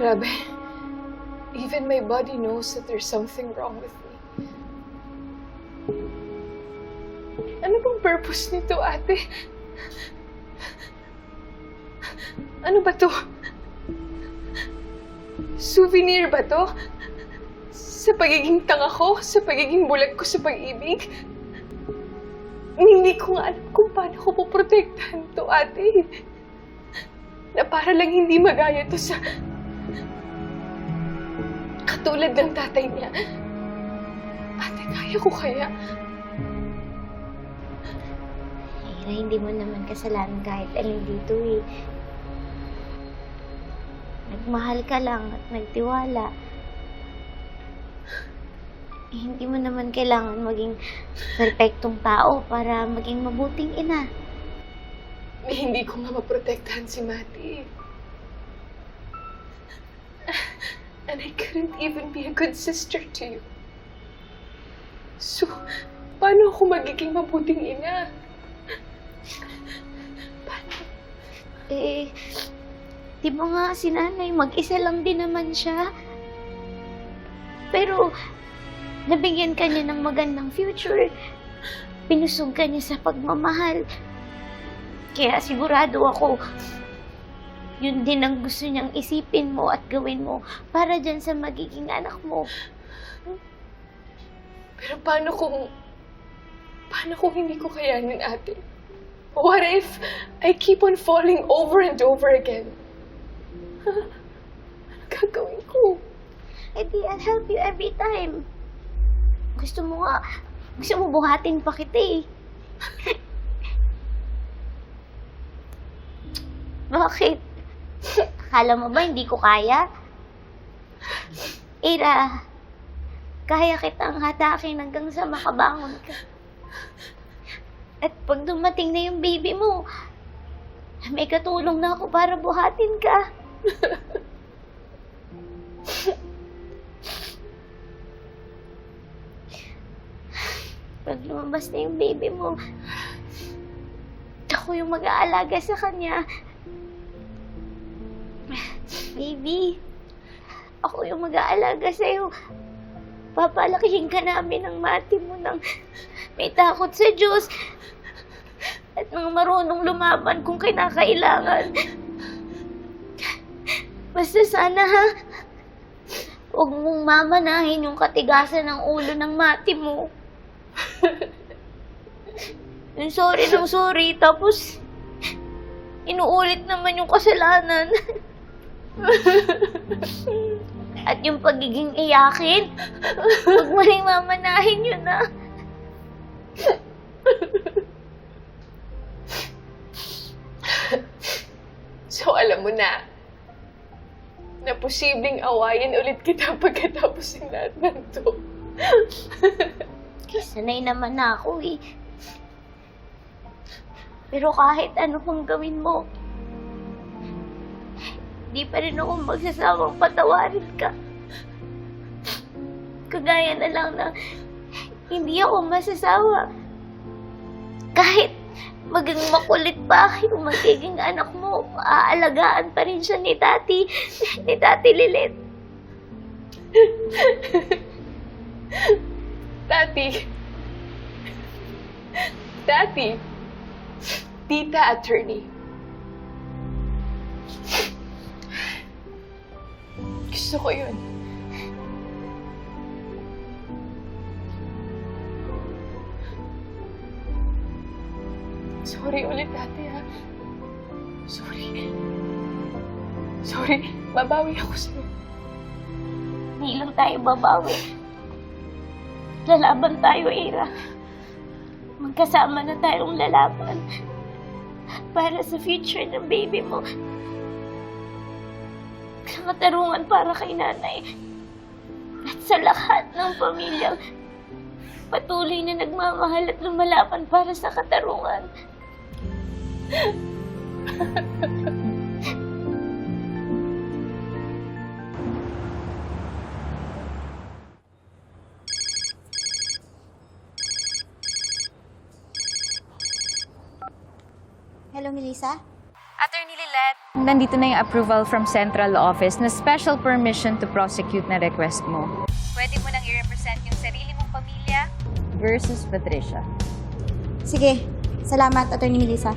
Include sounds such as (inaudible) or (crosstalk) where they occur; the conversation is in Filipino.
Grabe. Even my body knows that there's something wrong with me. Ano bang purpose nito, ate? Ano ba to? Souvenir ba to? Sa pagiging tanga ko? Sa pagiging bulag ko sa pag-ibig? Hindi ko nga alam kung paano ko poprotektahan to, ate. Na para lang hindi magaya to sa... Katulad ng tatay niya. Ate, kaya ko kaya? Ira, hindi mo naman kasalanan kahit alin dito eh. Nagmahal ka lang at nagtiwala. Eh, hindi mo naman kailangan maging perpektong tao para maging mabuting ina. Eh, hindi ko nga maprotektahan si Mati. And I couldn't even be a good sister to you. So, paano ako magiging mabuting ina? Paano? Eh, di ba nga si nanay, mag-isa lang din naman siya. Pero, nabigyan ka niya ng magandang future. Pinusog ka niya sa pagmamahal. Kaya sigurado ako, yun din ang gusto niyang isipin mo at gawin mo para dyan sa magiging anak mo. Pero paano kung... Paano kung hindi ko kayanin, ate? What if I keep on falling over and over again? Huh? Ano gagawin ko? Eh di, I'll help you every time. Gusto mo nga, gusto mo buhatin pa kita eh. (laughs) Bakit? Akala mo ba hindi ko kaya? Ira, kaya kitang hatakin hanggang sa makabangon ka. At pag dumating na yung baby mo, may katulong na ako para buhatin ka. Pag lumabas na yung baby mo, ako yung mag-aalaga sa kanya. Baby, ako yung mag-aalaga sa'yo. Papalakihin ka namin ng mati mo ng may takot sa Diyos at ng marunong lumaban kung kinakailangan. Basta sana ha, huwag mong mamanahin yung katigasan ng ulo ng mati mo. Yung sorry ng sorry, tapos inuulit naman yung kasalanan. (laughs) At yung pagiging iyakin, huwag mo rin mamanahin yun na. (laughs) So, alam mo na, na posibleng awayin ulit kita (laughs) pagkatapos ng lahat ng to. Sanay naman na ako eh. Pero kahit ano pang gawin mo, di pa rin ako magsasawang patawarin ka. Kagaya na lang na hindi ako masasawa. Kahit maging makulit pa yung magiging anak mo, aalagaan pa rin siya ni Tati, ni Tati Lilit. Tati. Tati. Tita attorney. Gusto ko yun. Sorry ulit, ate, ha? Sorry. Sorry. Babawi ako sa'yo. Hindi lang tayo babawi. Lalaban tayo, Ira. Magkasama na tayong lalaban. Para sa future ng baby mo. Katarungan para kay nanay. At sa lahat ng pamilyang patuloy na nagmamahal at lumalaban para sa katarungan. Hello, Melissa? Attorney Lilet, Nandito na yung approval from central office na special permission to prosecute na request mo. Pwede mo nang i-represent yung sarili mong pamilya versus Patricia. Sige, salamat, Attorney Melissa.